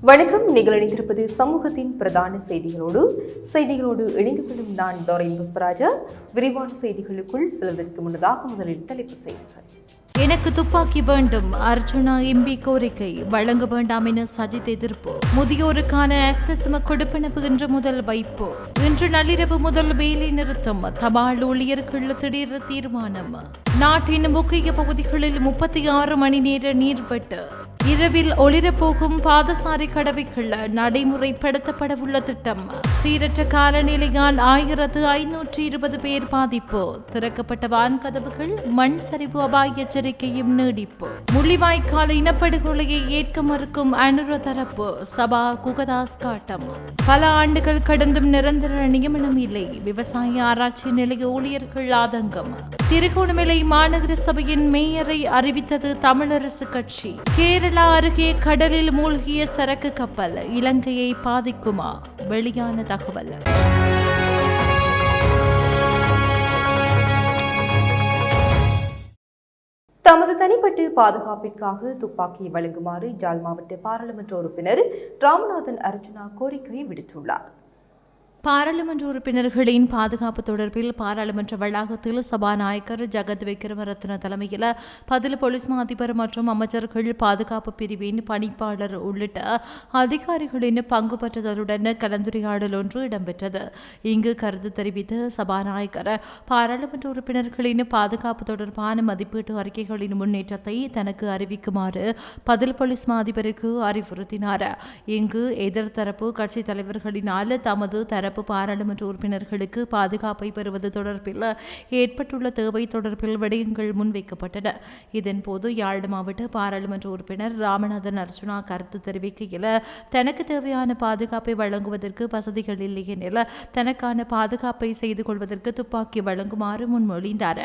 வணக்கம். நீங்கள் இணைந்திருப்பது சமூகத்தின் பிரதான செய்திகளோடு. செய்திகளோடு இணைந்து கொள்ளும் நான் டோரின் புஷ்பராஜா. விரிவான செய்திகளுக்குள் சிலதற்கு முன்னதாக முதலில் தலைப்பு செய்திகள். எனக்கு துப்பாக்கி வேண்டும். அர்ஜுனா எம்பி கோரிக்கை. வழங்க வேண்டாம் என சஜித் எதிர்ப்பு. முதியோருக்கான ஆஸ்வசம கொடுப்பனவு இன்று முதல் வைப்பு. இன்று நள்ளிரவு முதல் வேலை நிறுத்தம். தபால் ஊழியர்கள் திடீர் தீர்மானம். நாட்டின் முக்கிய பகுதிகளில் முப்பத்தி ஆறு மணி நேர நீர்வெட்டு. இரவில் ஒளிரப்போகும் பாதசாரி கடவைகள் நடைமுறைப்படுத்தப்படவுள்ள திட்டம். சீரற்ற காலநிலையால் ஆயிரத்து ஐநூற்றி இருபது பேர் பாதிப்பு. திறக்கப்பட்ட வான்கதவுகள் மண் சரிவு அபாய எச்சரிக்கையும் நீடிப்பு. முள்ளிவாய்க்கால இனப்படுகொலையை ஏற்க மறுக்கும் அனுர தரப்பு சபா குகதாஸ் காட்டம். பல ஆண்டுகள் கடந்தும் நிரந்தர நியமனம் இல்லை. விவசாய ஆராய்ச்சி நிலைய ஊழியர்கள் ஆதங்கம். திருகோணமலை மாநகர சபையின் மேயரை அறிவித்தது தமிழரசு கட்சி. கேரள கேரளா அருகே கடலில் மூழ்கிய சரக்கு கப்பல் இலங்கையை பாதிக்குமா? வெளியான தகவல். தமது தனிப்பட்டு பாதுகாப்பிற்காக துப்பாக்கி வழங்குமாறு ஜாழ் மாவட்ட பாராளுமன்ற உறுப்பினர் ராமநாதன் அர்ஜுனா கோரிக்கை விடுத்துள்ளார். பாராளுமன்ற உறுப்பினர்களின் பாதுகாப்பு தொடர்பில் பாராளுமன்ற வளாகத்தில் சபாநாயகர் ஜகத் விக்ரமரத்ன தலைமையில் பதில் போலீஸ் மா அதிபர் மற்றும் அமைச்சர்கள் பாதுகாப்பு பிரிவின் பணிப்பாளர் உள்ளிட்ட அதிகாரிகளின் பங்கு பெற்றதுடன் கலந்துரையாடல் ஒன்று இடம்பெற்றது. இங்கு கருத்து தெரிவித்த சபாநாயகர் பாராளுமன்ற உறுப்பினர்களின் பாதுகாப்பு தொடர்பான மதிப்பீட்டு அறிக்கைகளின் முன்னேற்றத்தை தனக்கு அறிவிக்குமாறு பதில் போலீஸ் மா அதிபருக்கு அறிவுறுத்தினார். இங்கு எதிர்த்தரப்பு கட்சி தலைவர்களினால் தமது தரப்பு பாராளுமன்ற உறுப்பினர்களுக்கு பாதுகாப்பை பெறுவது தொடர்பில் ஏற்பட்டுள்ள தேவை தொடர்பில் விடயங்கள் முன்வைக்கப்பட்டன. இதன்போது யாழ் மாவட்ட பாராளுமன்ற உறுப்பினர் ராமநாதன் அர்ஜுனா கருத்து தெரிவிக்கையில் தனக்கு தேவையான பாதுகாப்பை வழங்குவதற்கு வசதிகள் இல்லை எனில் தனக்கான பாதுகாப்பை செய்து கொள்வதற்கு துப்பாக்கி வழங்குமாறு முன்மொழிந்தார்.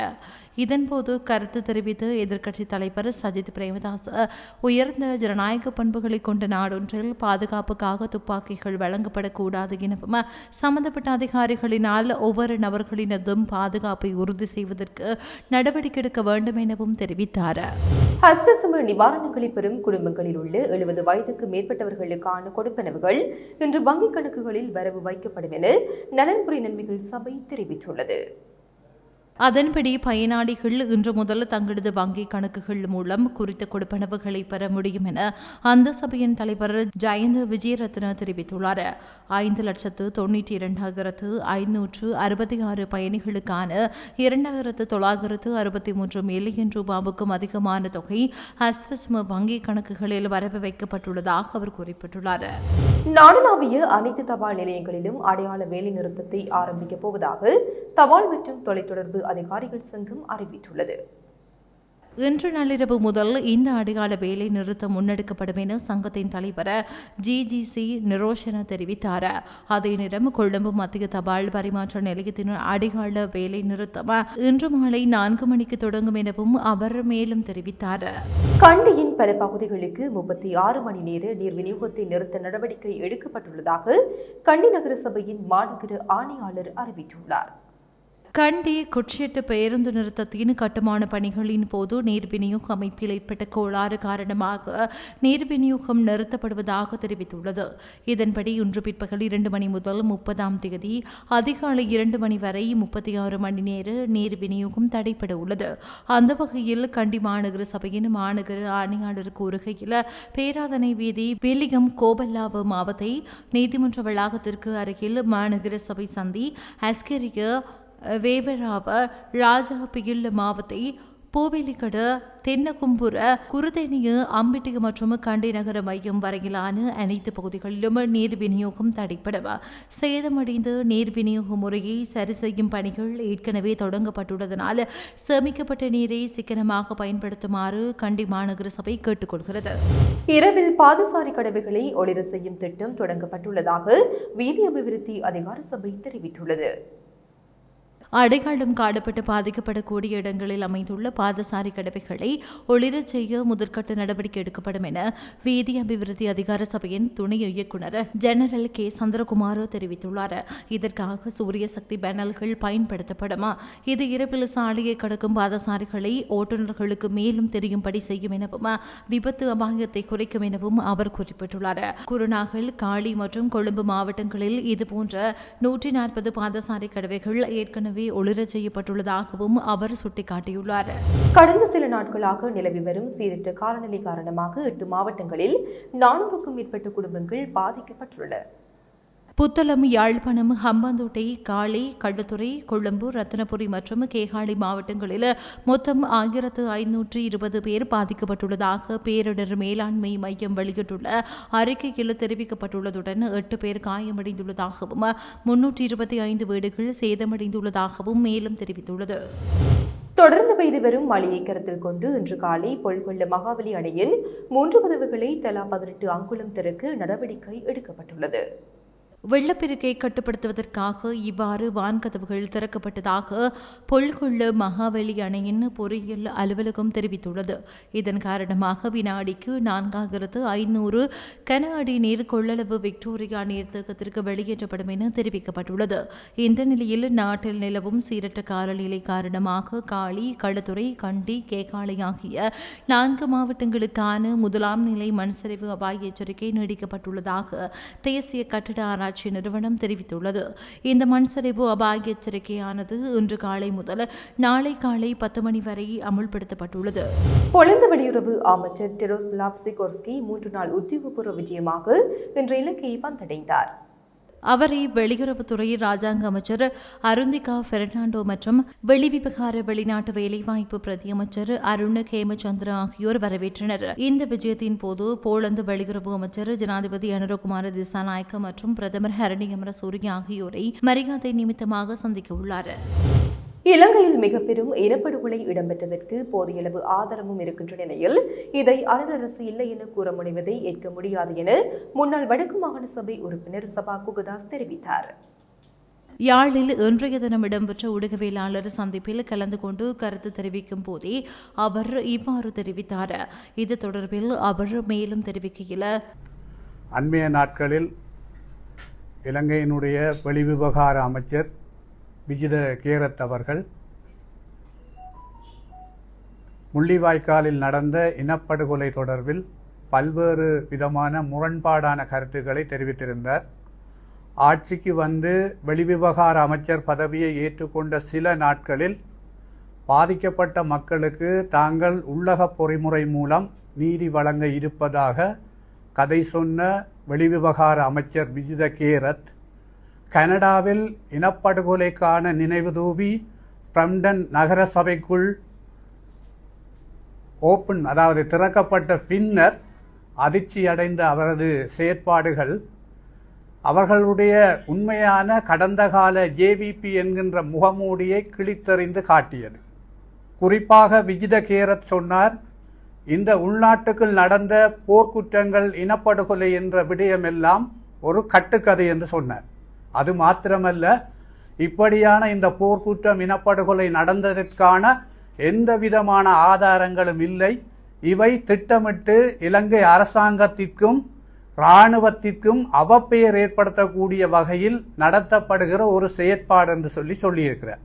இதன்போது கருத்து தெரிவித்து எதிர்க்கட்சித் தலைவர் சஜித் பிரேமதாஸ் உயர்ந்த ஜனநாயக பண்புகளை கொண்ட நாடொன்றில் பாதுகாப்புக்காக துப்பாக்கிகள் வழங்கப்படக்கூடாது எனவும் சம்பந்தப்பட்ட அதிகாரிகளினால் ஒவ்வொரு நபர்களினதும் பாதுகாப்பை உறுதி செய்வதற்கு நடவடிக்கை எடுக்க வேண்டும் எனவும் தெரிவித்தார். ஹஸ்வசம நிவாரணங்களை பெறும் குடும்பங்களில் உள்ள எழுபது வயதுக்கு மேற்பட்டவர்களுக்கான கொடுப்பனவுகள் இன்று வங்கிக் கணக்குகளில் வரவு வைக்கப்படும் என நலன்புரி நன்மைகள் சபை தெரிவித்துள்ளது. அதன்படி பயனாளிகள் இன்று முதல் தங்களது வங்கிக் கணக்குகள் மூலம் குறித்த கொடுப்பனவுகளை பெற முடியும் என அந்த சபையின் தலைவர் ஜெயந்த விஜயரத்ன தெரிவித்துள்ளார். ஐந்து லட்சத்து தொண்ணூற்றி இரண்டாயிரத்து ஐநூற்று அறுபத்தி ஆறு பயணிகளுக்கான இரண்டாயிரத்து தொள்ளாயிரத்து அறுபத்தி மூன்று மில்லியன் ரூபாவுக்கும் அதிகமான தொகை அஸ்வஸ்ம வங்கிக் கணக்குகளில் வரவு வைக்கப்பட்டுள்ளதாக அவர் குறிப்பிட்டுள்ளார். நாடளாவிய அனைத்து தபால் நிலையங்களிலும் அடையாள வேலை நிறுத்தத்தை ஆரம்பிக்கப் போவதாக தபால் மற்றும் தொலைத்தொடர்பு அதிகாரிகள் சங்கம் அறிவித்துள்ளது. இன்று நள்ளிரவு முதல் இந்த அடையாள வேலை நிறுத்தம் முன்னெடுக்கப்படும் என சங்கத்தின் தலைவர் ஜிஜிசி நிரோஷன தெரிவித்தார். அதே நேரம் கொழும்பு மத்திய தபால் பரிமாற்ற நிலையத்தின் அடையாள வேலை நிறுத்தம் இன்று மாலை நான்கு மணிக்கு தொடங்கும் எனவும் அவர் மேலும் தெரிவித்தார். கண்டியின் பல பகுதிகளுக்கு முப்பத்தி ஆறு மணி நேர நீர் விநியோகத்தை நிறுத்த நடவடிக்கை எடுக்கப்பட்டுள்ளதாக கண்டி நகர சபையின் மாநகர ஆணையாளர் அறிவித்துள்ளார். கண்டி குட்ஷெட்டு பேருந்து நிறுத்தத்தின் கட்டுமான பணிகளின் போது நீர் விநியோக அமைப்பில் ஏற்பட்ட கோளாறு காரணமாக நீர் விநியோகம் நிறுத்தப்படுவதாக தெரிவித்துள்ளது. இதன்படி இன்று பிற்பகல் இரண்டு மணி முதல் முப்பதாம் தேதி அதிகாலை இரண்டு மணி வரை முப்பத்தி ஆறு மணி நேர நீர் விநியோகம் தடைப்பட உள்ளது. அந்த வகையில் கண்டி மாநகர சபையின் மாநகர ஆணையாளர் கூறுகையில் பேராதனை வீதி வில்லியம் கோபல்லாவு மாவத்தை நீதிமன்ற வளாகத்திற்கு அருகில் மாநகர சபை சந்தி அஸ்கரிய வேவராவ ராஜா பியுள்ள மாவத்தை பூவெளிக்கட தென்னகும்புர குருதேனிய அம்பிட்டிக மற்றும் கண்டி நகர மையம் வரையிலான அனைத்து பகுதிகளிலும் நீர் விநியோகம் தடைபடும் சேதமடைந்த நீர் விநியோக முறையை சரி செய்யும் பணிகள் ஏற்கனவே தொடங்கப்பட்டுள்ளதனால் சேமிக்கப்பட்ட நீரை சிக்கனமாக பயன்படுத்துமாறு கண்டி மாநகர சபை கேட்டுக்கொள்கிறது. இரவில் பாதசாரி கடவைகளை ஒளிர செய்யும் திட்டம் தொடங்கப்பட்டுள்ளதாக வீதி அபிவிருத்தி அதிகார சபை தெரிவித்துள்ளது. அடையாளம் காணப்பட்டு பாதிக்கப்படக்கூடிய இடங்களில் அமைந்துள்ள பாதசாரி கடவைகளை ஒளிரச் செய்ய முதற்கட்ட நடவடிக்கை எடுக்கப்படும் என வீதி அபிவிருத்தி அதிகார சபையின் துணை இயக்குனர் ஜெனரல் கே. சந்திரகுமார் தெரிவித்துள்ளார். இதற்காக சூரிய சக்தி பேனல்கள் பயன்படுத்தப்படும்? இது இரவில் சாலையை கடக்கும் பாதசாரிகளை ஓட்டுநர்களுக்கு மேலும் தெரியும்படி செய்யும் எனவும் விபத்து அபாயத்தை குறைக்கும் எனவும் அவர் குறிப்பிட்டுள்ளார். குருநாகல் காளி மற்றும் கொழும்பு மாவட்டங்களில் இதுபோன்ற நூற்றி நாற்பது பாதசாரி கடவைகள் ஏற்கனவே ஒளிரச் செய்யப்பட்டுள்ளதாகவும் அவர் சுட்டிக்காட்டியுள்ளார். கடந்த சில நாட்களாக நிலவி வரும் சீரற்ற காலநிலை காரணமாக எட்டு மாவட்டங்களில் நானூறுக்கும் மேற்பட்ட குடும்பங்கள் பாதிக்கப்பட்டுள்ளன. புத்தளம் யாழ்ப்பாணம் ஹம்பாந்தோட்டை காளி கடுத்துறை கொழும்பு ரத்தினபுரி மற்றும் கேகாலி மாவட்டங்களில் மொத்தம் ஆயிரத்து ஐநூற்று இருபது பேர் பாதிக்கப்பட்டுள்ளதாக பேரிடர் மேலாண்மை மையம் வெளியிட்டுள்ள அறிக்கையில் தெரிவிக்கப்பட்டுள்ளதுடன் எட்டு பேர் காயமடைந்துள்ளதாகவும் முன்னூற்றி இருபத்தி ஐந்து வீடுகள் சேதமடைந்துள்ளதாகவும் மேலும் தெரிவித்துள்ளது. தொடர்ந்து பெய்து வரும் மழையை கருத்தில் கொண்டு இன்று காலை பொல்கொள்ள மகாவலி அணையின் மூன்று கதவுகளை தலா பதினெட்டு அங்குலம் திறக்க நடவடிக்கை எடுக்கப்பட்டுள்ளது. வெள்ளப்பெருக்கை கட்டுப்படுத்துவதற்காக இவ்வாறு வான்கதவுகள் திறக்கப்பட்டதாக பொல்கொள்ள மகாவலி அணையின் பொறியியல் அலுவலகம் தெரிவித்துள்ளது. இதன் காரணமாக வினாடிக்கு நான்காயிரத்து ஐநூறு கன அடி நீர் கொள்ளளவு விக்டோரியா நீர்த்தேக்கத்திற்கு வெளியேற்றப்படும் என தெரிவிக்கப்பட்டுள்ளது. இந்த நிலையில் நாட்டில் நிலவும் சீரற்ற காலநிலை காரணமாக காளி களுத்துறை கண்டி கேகாலை ஆகிய நான்கு மாவட்டங்களுக்கான முதலாம் நிலை மண்சரிவு அபாய எச்சரிக்கை நீடிக்கப்பட்டுள்ளதாக தேசிய கட்டிட ஆராய்ச்சி நிறுவனம் தெரிவித்துள்ளது. இந்த மண் சரிவு அபாய எச்சரிக்கையானது இன்று காலை முதல் நாளை காலை பத்து மணி வரை அமுல்படுத்தப்பட்டுள்ளது. பொலிந்த வெளியுறவு அமைச்சர் டெரோஸ்லாவ் சிகோர்ஸ்கி மூன்று நாள் உத்தியோகபூர்வ விஜயமாக இன்று இலங்கையை வந்தடைந்தார். அவரை வெளியுறவுத்துறை ராஜாங்க அமைச்சர் அருந்திகா பெர்னாண்டோ மற்றும் வெளிவிவகார வெளிநாட்டு வேலைவாய்ப்பு பிரதி அமைச்சர் அருண் ஹேமச்சந்திர ஆகியோர் வரவேற்றனர். இந்த விஜயத்தின் போது போலந்து வெளியுறவு அமைச்சர் ஜனாதிபதி அனுரகுமார திசாநாயக்க மற்றும் பிரதமர் ஹரணி அமரசூரி ஆகியோரை மரியாதை நிமித்தமாக சந்திக்க உள்ளார். இலங்கையில் மிக பெரும் இனப்படுகொலை இடம்பெற்றதற்கு போதியளவு ஆதாரமும் இருக்கின்ற நிலையில் இதை அலர் அரசு இல்லை என கூற முடிவதை ஏற்க முடியாது என முன்னாள் வடக்கு மாகாண சபை உறுப்பினர் சபா குகதாஸ் தெரிவித்தார். யாழில் இன்றைய தினம் இடம்பெற்ற ஊடகவியலாளர் சந்திப்பில் கலந்து கொண்டு கருத்து தெரிவிக்கும் போதே அவர் இவ்வாறு தெரிவித்தார். இது தொடர்பில் அவர் மேலும் தெரிவிக்கையில் அண்மைய நாட்களில் இலங்கையினுடைய வெளிவிவகார அமைச்சர் விஜித கேரத் அவர்கள் முள்ளிவாய்க்காலில் நடந்த இனப்படுகொலை தொடர்பில் பல்வேறு விதமான முரண்பாடான கருத்துக்களை தெரிவித்திருந்தார். ஆட்சிக்கு வந்து வெளிவிவகார அமைச்சர் பதவியை ஏற்றுக்கொண்ட சில நாட்களில் பாதிக்கப்பட்ட மக்களுக்கு தாங்கள் உள்ளக பொறிமுறை மூலம் நீதி வழங்க இருப்பதாக கதை சொன்ன வெளிவிவகார அமைச்சர் விஜித கேரத் கனடாவில் இனப்படுகொலைக்கான நினைவு தூவி பிரம்டன் நகர சபைக்குள் ஓப்பன் அதாவது திறக்கப்பட்ட பின்னர் அதிர்ச்சியடைந்த அவரது செயற்பாடுகள். அவர்களுடைய உண்மையான கடந்த கால ஜேவிபி என்கின்ற முகமூடியை கிழித்தறிந்து காட்டியது. குறிப்பாக விஜித கேரத் சொன்னார் இந்த உள்நாட்டுக்குள் நடந்த போர்க்குற்றங்கள் இனப்படுகொலை என்ற விடயமெல்லாம் ஒரு கட்டுக்கதை என்று சொன்னார். அது மாத்திரமல்ல இப்படியான இந்த போர்க்குற்றம் இனப்படுகொலை நடந்ததற்கான எந்த விதமான ஆதாரங்களும் இல்லை. இவை திட்டமிட்டு இலங்கை அரசாங்கத்திற்கும் இராணுவத்திற்கும் அவப்பெயர் ஏற்படுத்தக்கூடிய வகையில் நடத்தப்படுகிற ஒரு செயற்பாடு என்று சொல்லி சொல்லியிருக்கிறார்.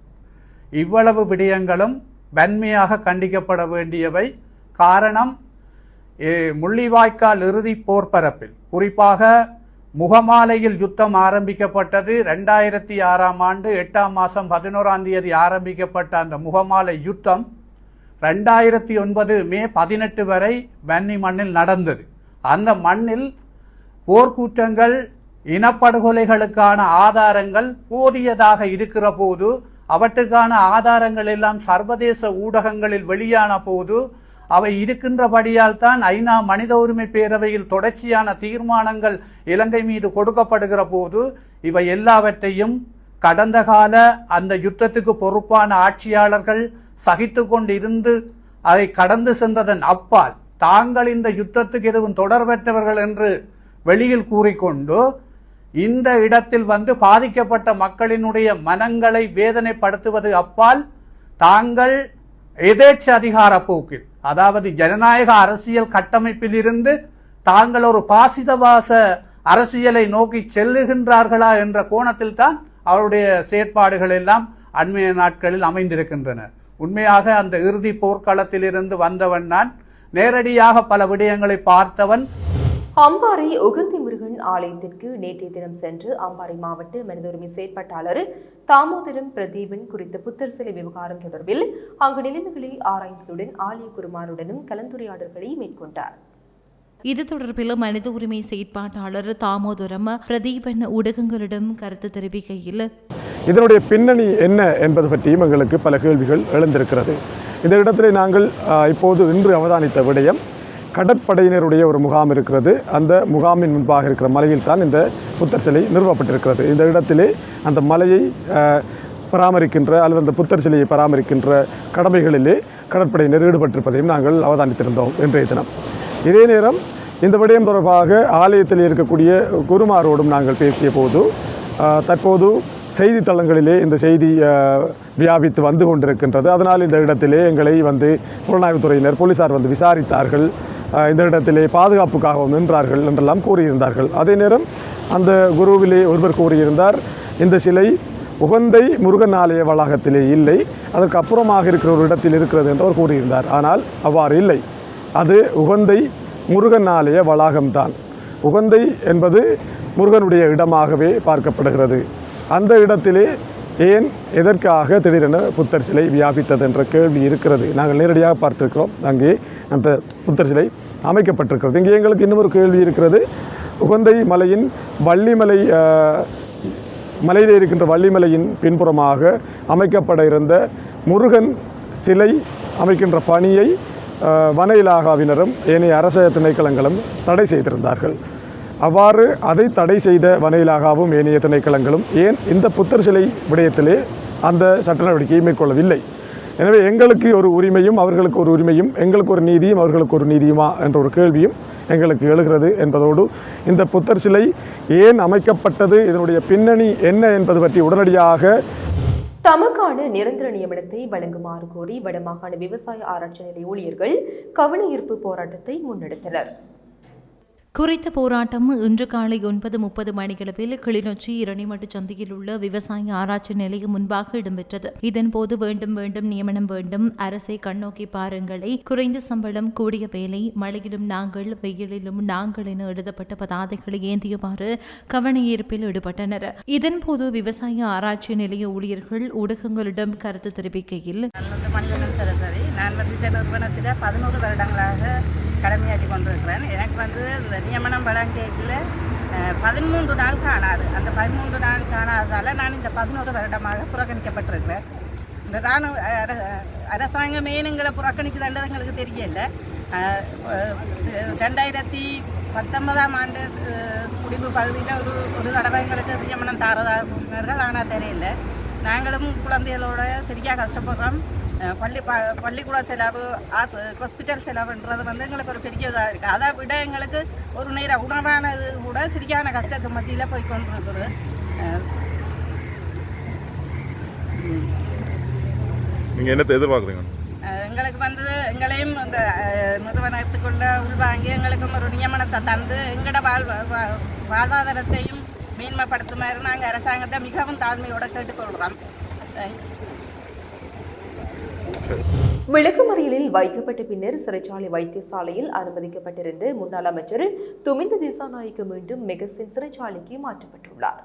இவ்வளவு விடயங்களும் வன்மையாக கண்டிக்கப்பட வேண்டியவை. காரணம் முள்ளிவாய்க்கால் இறுதி போர்ப்பரப்பில் குறிப்பாக முகமாலையில் யுத்தம் ஆரம்பிக்கப்பட்டது. ரெண்டாயிரத்தி ஆறாம் ஆண்டு எட்டாம் மாதம் பதினோராம் தேதி ஆரம்பிக்கப்பட்ட அந்த முகமாலை யுத்தம் ரெண்டாயிரத்தி ஒன்பது மே பதினெட்டு வரை வன்னி மண்ணில் நடந்தது. அந்த மண்ணில் போர்க்கூற்றங்கள் இனப்படுகொலைகளுக்கான ஆதாரங்கள் போதியதாக இருக்கிற போது அவற்றுக்கான ஆதாரங்கள் எல்லாம் சர்வதேச ஊடகங்களில் வெளியான போது அவை இருக்கின்றபடியால் தான் ஐநா மனித உரிமை பேரவையில் தொடர்ச்சியான தீர்மானங்கள் இலங்கை மீது கொடுக்கப்படுகிற போது இவை எல்லாவற்றையும் கடந்த கால அந்த யுத்தத்துக்கு பொறுப்பான ஆட்சியாளர்கள் சகித்து கொண்டு இருந்து அதை கடந்து சென்றதன் அப்பால் தாங்கள் இந்த யுத்தத்துக்கு எதுவும் தொடர்பற்றவர்கள் என்று வெளியில் கூறிக்கொண்டு இந்த இடத்தில் வந்து பாதிக்கப்பட்ட மக்களினுடைய மனங்களை வேதனைப்படுத்துவது அப்பால் தாங்கள் எதேச்ச அதிகார போக்கில் அதாவது ஜனநாயக அரசியல் கட்டமைப்பிலிருந்து தாங்கள் ஒரு பாசிதவாச அரசியலை நோக்கி செல்லுகின்றார்களா என்ற கோணத்தில் தான் அவருடைய செயற்பாடுகள் எல்லாம் அண்மைய நாட்களில் அமைந்திருக்கின்றன. உண்மையாக அந்த இறுதி போர்க்களத்திலிருந்து வந்தவன் நான். நேரடியாக பல விடயங்களை பார்த்தவன். அம்பாறை உகந்தி முருகன் ஆலயத்திற்கு நேற்றைய தினம் சென்று அம்பாறை மாவட்ட மனித உரிமை செயற்பாட்டாளர் தாமோதரம் பிரதீபன் குறித்த புத்தர் சிலை விவகாரம் தொடர்பில் அங்கு நிலைமைகளை ஆராய்ந்ததுடன் ஆலய குருமாருடனும் கலந்துரையாடல்களை மேற்கொண்டார். இது தொடர்பில் மனித உரிமை செயற்பாட்டாளர் தாமோதரம் பிரதீபன் ஊடகங்களிடம் கருத்து தெரிவிக்கையில் இதனுடைய பின்னணி என்ன என்பது பற்றியும் எங்களுக்கு பல கேள்விகள் எழுந்திருக்கிறது. இந்த இடத்திலே நாங்கள் இப்போது இன்று அவதானித்த விடயம் கடற்படையினருடைய ஒரு முகாம் இருக்கிறது. அந்த முகாமின் முன்பாக இருக்கிற மலையில் தான் இந்த புத்தர் சிலை நிறுவப்பட்டிருக்கிறது. இந்த இடத்திலே அந்த மலையை பராமரிக்கின்ற அல்லது அந்த புத்தர் சிலையை பராமரிக்கின்ற கடமைகளிலே கடற்படையினர் ஈடுபட்டிருப்பதையும் நாங்கள் அவதானித்திருந்தோம் இன்றைய தினம். இதே நேரம் இந்த விடயம் தொடர்பாக ஆலயத்தில் இருக்கக்கூடிய குருமாரோடும் நாங்கள் பேசிய போது தற்போது செய்தித்தளங்களிலே இந்த செய்தி வியாபித்து வந்து கொண்டிருக்கின்றது. அதனால் இந்த இடத்திலே எங்களை வந்து புலனாய்வுத்துறையினர் போலீசார் வந்து விசாரித்தார்கள். இந்த இடத்திலே பாதுகாப்புக்காகவும் நின்றார்கள் என்றெல்லாம் கூறியிருந்தார்கள். அதே நேரம் அந்த குருவிலே ஒருவர் கூறியிருந்தார் இந்த சிலை உகந்தை முருகன் ஆலய வளாகத்திலே இல்லை அதற்கு அப்புறமாக இருக்கிற ஒரு இடத்தில் இருக்கிறது என்று அவர் கூறியிருந்தார். ஆனால் அவ்வாறு இல்லை. அது உகந்தை முருகன் ஆலய வளாகம்தான். உகந்தை என்பது முருகனுடைய இடமாகவே பார்க்கப்படுகிறது. அந்த இடத்திலே ஏன் எதற்காக திடீரென புத்தர் சிலை வியாபித்தது என்ற கேள்வி இருக்கிறது. நாங்கள் நேரடியாக பார்த்திருக்கிறோம். அங்கே அந்த புத்தர் சிலை அமைக்கப்பட்டிருக்கிறது. இங்கே எங்களுக்கு இன்னும் ஒரு கேள்வி இருக்கிறது. உகந்தை மலையின் வள்ளிமலை மலையில் இருக்கின்ற வள்ளிமலையின் பின்புறமாக அமைக்கப்பட இருந்த முருகன் சிலை அமைக்கின்ற பணியை வன இலாகாவினரும் ஏனைய அரச திணைக்களங்களும் தடை செய்திருந்தார்கள். அவ்வாறு அதை தடை செய்த வன இலாகாவும் ஏனைய திணைக்களங்களும் ஏன் இந்த புத்தர் சிலை விடயத்திலே அந்த சட்ட நடவடிக்கையை மேற்கொள்ளவில்லை? எனவே எங்களுக்கு ஒரு உரிமையும் அவர்களுக்கு ஒரு உரிமையும் எங்களுக்கு ஒரு நீதியும் அவர்களுக்கு ஒரு நீதியுமா என்ற ஒரு கேள்வியும் எங்களுக்கு எழுகிறது என்பதோடு இந்த புத்தர் சிலை ஏன் அமைக்கப்பட்டது இதனுடைய பின்னணி என்ன என்பது பற்றி உடனடியாக தமக்கான நிரந்தர நியமனத்தை வழங்குமாறு கோரி வடமாகாண விவசாய ஆராய்ச்சி நிலைய ஊழியர்கள் கவனஈர்ப்பு போராட்டத்தை முன்னெடுத்தனர். குறித்த போராட்டம் இன்று காலை ஒன்பது முப்பது மணியளவில் கிளிநொச்சி இரணிமட்டு சந்தையில் உள்ள விவசாய ஆராய்ச்சி நிலையம் முன்பாக இடம்பெற்றது. இதன்போது வேண்டும் வேண்டும் நியமனம் வேண்டும். அரசை கண்ணோக்கி பாருங்களை. குறைந்த சம்பளம் கூடிய வேலை. மழையிலும் நாங்கள் வெயிலிலும் நாங்கள் என எழுதப்பட்ட பதாதைகளை ஏந்தியவாறு கவனஈர்ப்பில் ஈடுபட்டனர். இதன்போது விவசாய ஆராய்ச்சி நிலைய ஊழியர்கள் ஊடகங்களிடம் கருத்து தெரிவிக்கையில் நான் வந்து நான் வந்து நிறுவனத்தில் பதினோரு வருடங்களாக கடமையாற்றி கொண்டிருக்கிறேன். எனக்கு வந்து இந்த நியமனம் வழங்கியதில் பதிமூன்று நாள் காணாது. அந்த பதிமூன்று நாள் காணாததால் நான் இந்த பதினோரு வருடமாக புறக்கணிக்கப்பட்டிருக்கிறேன். இந்த ராணுவ அர- அரசாங்கம் ஏன் புறக்கணிக்குதுன்றது எங்களுக்கு தெரியல. ரெண்டாயிரத்தி பத்தொன்பதாம் ஆண்டு முடிவு பகுதியில் ஒரு ஒரு தடவை எங்களுக்கு நியமனம் தாரதாக ஆனால் தெரியல. நாங்களும் குழந்தைகளோட சரியாக கஷ்டப்படுறோம். பள்ளி ப பள்ளிக்கூட செலவு ஆஸ் ஹாஸ்பிட்டல் செலவுன்றது வந்து எங்களுக்கு ஒரு பெரிய இதாக இருக்குது அதை விட எங்களுக்கு ஒரு நேர உணவானது கூட சரியான கஷ்டத்து மத்தியில் போய் கொண்டிருக்குது. நீங்கள் என்னத்தை எதிர்பார்க்குறீங்க? எங்களுக்கு வந்து எங்களையும் இந்த நிறுவனத்துக்குள்ள உள்வாங்கி எங்களுக்கும் ஒரு நியமனத்தை தந்து எங்களோட வாழ் வா- வாழ்வாதாரத்தையும் மேன்மைப்படுத்துமாறு நாங்கள் அரசாங்கத்தை மிகவும் தாழ்மையோட கேட்டுக்கொள்கிறோம் விளக்குமறியலில் வைக்கப்பட்ட பின்னர் சிறைச்சாலை வைத்தியசாலையில் அனுமதிக்கப்பட்டிருந்த முன்னாள் அமைச்சர் துமிந்த திசாநாயக்க மீண்டும் மெகசின் சிறைச்சாலைக்கு மாற்றப்பட்டுள்ளார்.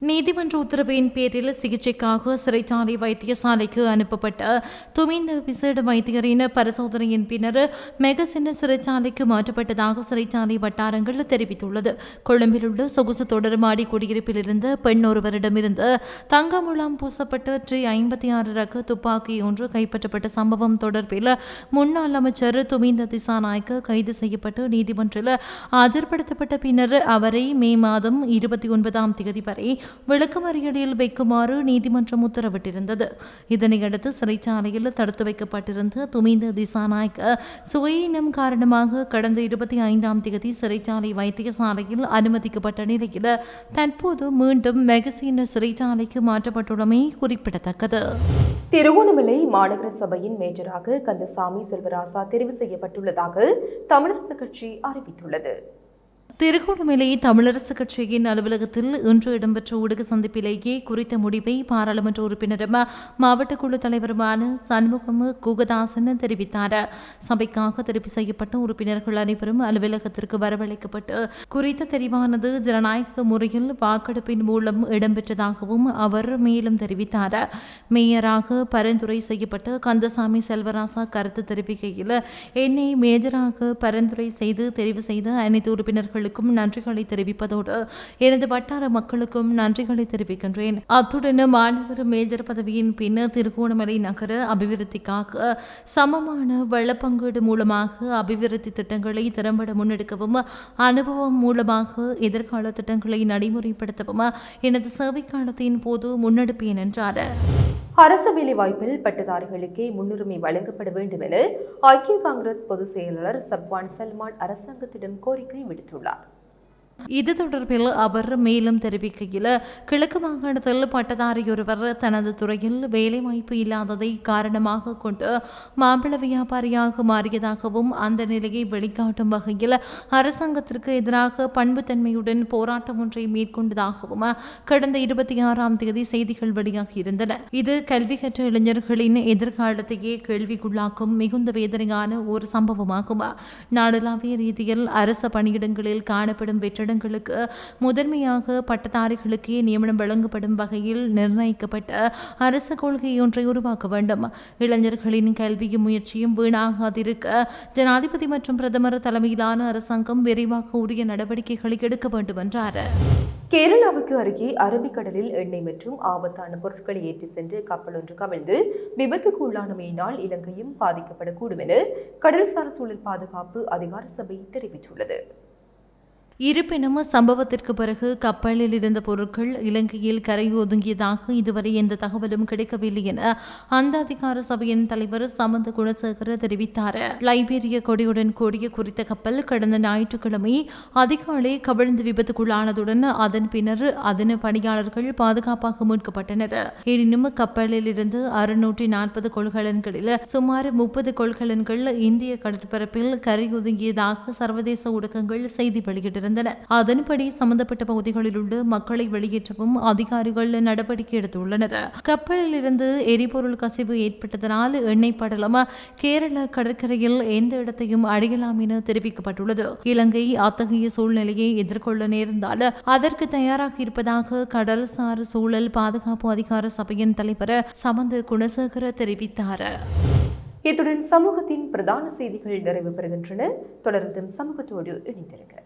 நீதிமன்ற உத்தரவின் பேரில் சிகிச்சைக்காக சிறைச்சாலை வைத்தியசாலைக்கு அனுப்பப்பட்ட துமிந்த விசேட வைத்தியரின் பரிசோதனையின் பின்னர் மெகசின்ன சிறைச்சாலைக்கு மாற்றப்பட்டதாக சிறைச்சாலை வட்டாரங்கள் தெரிவித்துள்ளது. கொழும்பில் உள்ள சொகுசு தொடர்மாடி குடியிருப்பில் இருந்த பெண் ஒருவரிடமிருந்து தங்கமுலாம் பூசப்பட்ட ட்ரீ ஐம்பத்தி ஆறு ரக துப்பாக்கி ஒன்று கைப்பற்றப்பட்ட சம்பவம் தொடர்பில் முன்னாள் அமைச்சர் துமிந்த திசாநாயக்க கைது செய்யப்பட்டு நீதிமன்றில் ஆஜர்படுத்தப்பட்ட பின்னர் அவரை மே மாதம் இருபத்தி ஒன்பதாம் தேதி வரை விளக்கமறியடியில் வைக்குமாறு நீதிமன்றம் உத்தரவிட்டிருந்தது. இதனையடுத்து சிறைச்சாலையில் தடுத்து வைக்கப்பட்டிருந்த துமிந்த திசாநாயக்க சுயினம் காரணமாக கடந்த இருபத்தி ஐந்தாம் தேதி சிறைச்சாலை வைத்தியசாலையில் அனுமதிக்கப்பட்ட நிலையில் தற்போது மீண்டும் மெகசீன சிறைச்சாலைக்கு மாற்றப்பட்டுள்ளமை குறிப்பிடத்தக்கது. திருகோணமலை மாநகர சபையின் மேஜராக கந்தசாமி செல்வராசா தெரிவு செய்யப்பட்டுள்ளதாக தமிழரசு கட்சி அறிவித்துள்ளது. திருகோணமலை தமிழரசு கட்சியின் அலுவலகத்தில் இன்று இடம்பெற்ற ஊடக சந்திப்பிலேயே குறித்த முடிவை பாராளுமன்ற உறுப்பினரும் மாவட்ட குழு தலைவருமான சண்முகம் குகதாசன் தெரிவித்தார். சபைக்காக தெரிவு செய்யப்பட்ட உறுப்பினர்கள் அனைவரும் அலுவலகத்திற்கு வரவழைக்கப்பட்டு குறித்த தெரிவானது ஜனநாயக முறையில் வாக்கெடுப்பின் மூலம் இடம்பெற்றதாகவும் அவர் மேலும் தெரிவித்தார். மேயராக பரிந்துரை செய்யப்பட்ட கந்தசாமி செல்வராசா கருத்து தெரிவிக்கையில் என்னை மேஜராக பரிந்துரை செய்து தெரிவு செய்த அனைத்து உறுப்பினர்கள் உறுப்பினர்களுக்கும் நன்றிகளை தெரிவிப்பதோடு எனது வட்டார மக்களுக்கும் நன்றிகளை தெரிவிக்கின்றேன். அத்துடன் மாணவர் மேஜர் பதவியின் பின்னர் திருகோணமலை நகர அபிவிருத்திக்காக சமமான வெள்ளப்பங்கீடு மூலமாக அபிவிருத்தி திட்டங்களை திறம்பட முன்னெடுக்கவும் அனுபவம் மூலமாக எதிர்கால திட்டங்களை நடைமுறைப்படுத்தவும் எனது சேவை காலத்தின் போது முன்னெடுப்பேன் என்றார். அரசு வேலைவாய்ப்பில் பட்டதாரிகளுக்கே முன்னுரிமை வழங்கப்பட வேண்டும் என ஐக்கிய காங்கிரஸ் பொதுச் செயலாளர் சப்வான் சல்மான் அரசாங்கத்திடம் கோரிக்கை விடுத்துள்ளார். இது தொடர்பில் அவர் மேலும் தெரிவிக்கையில் கிழக்கு மாகாணத்தில் பட்டதாரி ஒருவர் தனது துறையில் வேலைவாய்ப்பு இல்லாததை காரணமாக கொண்டு மாம்பழ வியாபாரியாக மாறியதாகவும் அந்த நிலையை வெளிக்காட்டும் வகையில் அரசாங்கத்திற்கு எதிராக பண்புத்தன்மையுடன் போராட்டம் ஒன்றை மேற்கொண்டதாகவும் கடந்த இருபத்தி ஆறாம் தேதி செய்திகள் வெளியாகியிருந்தன. இது கல்வி கற்ற இளைஞர்களின் எதிர்காலத்தையே கேள்விக்குள்ளாக்கும் மிகுந்த வேதனையான ஒரு சம்பவமாகும். நாடளாவிய ரீதியில் அரச பணியிடங்களில் காணப்படும் வெற்றி வெற்றிடங்களுக்கு முதன்மையாக பட்டதாரிகளுக்கே நியமனம் வழங்கப்படும் வகையில் நிர்ணயிக்கப்பட்ட அரசு கொள்கை ஒன்றை உருவாக்க வேண்டும். இளைஞர்களின் கல்வியும் முயற்சியும் வீணாகாதிருக்க ஜனாதிபதி மற்றும் பிரதமர் தலைமையிலான அரசாங்கம் விரைவாக உரிய நடவடிக்கைகளை எடுக்க வேண்டும் என்றார். கேரளாவுக்கு அருகே அரபிக்கடலில் எண்ணெய் மற்றும் ஆபத்தான பொருட்களை ஏற்றி சென்று கப்பல் ஒன்று கவிழ்ந்து விபத்துக்கு உள்ளானமையினால் இலங்கையும் பாதிக்கப்படக்கூடும் என கடல்சார் சூழல் பாதுகாப்பு அதிகார சபை தெரிவித்துள்ளது. இருப்பினும் சம்பவத்திற்கு பிறகு கப்பலில் இருந்த பொருட்கள் இலங்கையில் கரை ஒதுங்கியதாக இதுவரை எந்த தகவலும் கிடைக்கவில்லை என அந்த அதிகார சபையின் தலைவர் சமந்த குணசேகர தெரிவித்தார். லைபீரிய கொடியுடன் கூடிய குறித்த கப்பல் கடந்த ஞாயிற்றுக்கிழமை அதிகாலை கவிழ்ந்து விபத்துக்குள்ளானதுடன் அதன் பின்னர் அதன் பணியாளர்கள் பாதுகாப்பாக மீட்கப்பட்டனர். எனினும் கப்பலில் இருந்து அறுநூற்றி நாற்பது கொள்கலன்களில் சுமார் முப்பது கொள்கலன்கள் இந்திய கடற்பரப்பில் கரை ஒதுங்கியதாக சர்வதேச ஊடகங்கள் செய்தி வெளியிட்டிருந்தன அதன்படி சம்பந்தப்பட்ட பகுதிகளில் உள்ள மக்களை வெளியேற்றவும் அதிகாரிகள் நடவடிக்கை எடுத்துள்ளனர். கப்பலில் இருந்து எரிபொருள் கசிவு ஏற்பட்டதனால் எண்ணெய் படலம் கேரள கடற்கரையில் எந்த இடத்தையும் அடையலாம் என தெரிவிக்கப்பட்டுள்ளது. இலங்கை அத்தகைய சூழ்நிலையை எதிர்கொள்ள நேர்ந்தால் அதற்கு தயாராக இருப்பதாக கடல்சார் சூழல் பாதுகாப்பு அதிகார சபையின் தலைவர் சமந்த குணசேகர தெரிவித்தார். இத்துடன் சமூகத்தின் பிரதான செய்திகள் நிறைவு பெறுகின்றன. தொடர்ந்தும் சமூகத்தோடு இணைந்திருக்க